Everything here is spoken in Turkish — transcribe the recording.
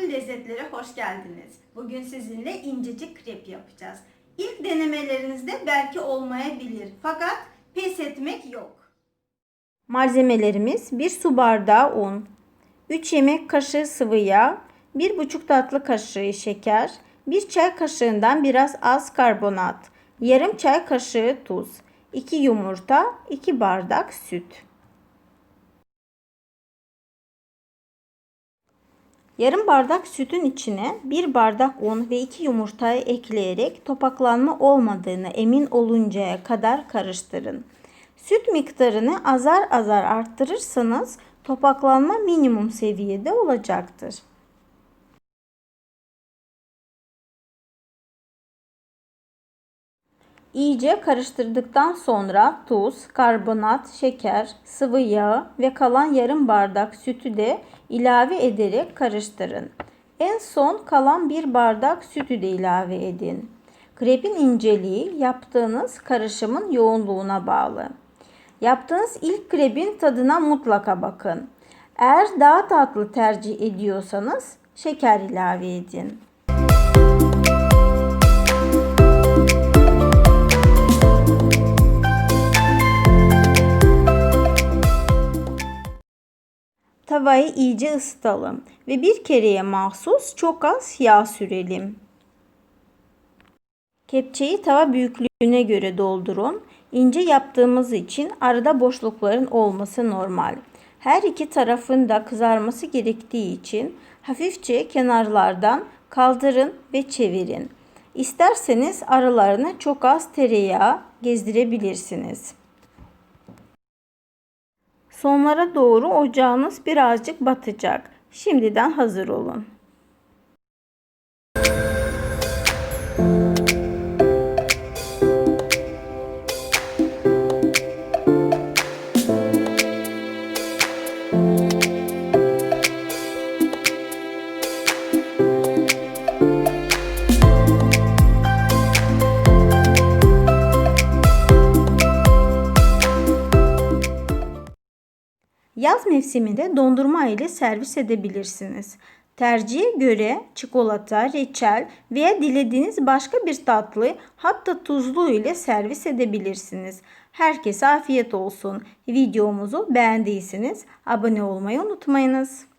lezzetlere hoş geldiniz. Bugün sizinle incecik krep yapacağız. İlk denemelerinizde belki olmayabilir fakat pes etmek yok. Malzemelerimiz 1 su bardağı un, 3 yemek kaşığı sıvı yağ, 1,5 tatlı kaşığı şeker, 1 çay kaşığından biraz az karbonat, yarım çay kaşığı tuz, 2 yumurta, 2 bardak süt. Yarım bardak sütün içine 1 bardak un ve 2 yumurtayı ekleyerek topaklanma olmadığını emin oluncaya kadar karıştırın. Süt miktarını azar azar arttırırsanız topaklanma minimum seviyede olacaktır. İyice karıştırdıktan sonra tuz, karbonat, şeker, sıvı yağ ve kalan yarım bardak sütü de ilave ederek karıştırın. En son kalan bir bardak sütü de ilave edin. Krepin inceliği yaptığınız karışımın yoğunluğuna bağlı. Yaptığınız ilk krebin tadına mutlaka bakın. Eğer daha tatlı tercih ediyorsanız şeker ilave edin. Tavayı iyice ısıtalım ve bir kereye mahsus çok az yağ sürelim. Kepçeyi tava büyüklüğüne göre doldurun. İnce yaptığımız için arada boşlukların olması normal. Her iki tarafın da kızarması gerektiği için hafifçe kenarlardan kaldırın ve çevirin. İsterseniz aralarına çok az tereyağı gezdirebilirsiniz. Sonlara doğru ocağınız birazcık batacak. Şimdiden hazır olun. Yaz mevsiminde dondurma ile servis edebilirsiniz. Tercihe göre çikolata, reçel veya dilediğiniz başka bir tatlı hatta tuzlu ile servis edebilirsiniz. Herkese afiyet olsun. Videomuzu beğendiyseniz abone olmayı unutmayınız.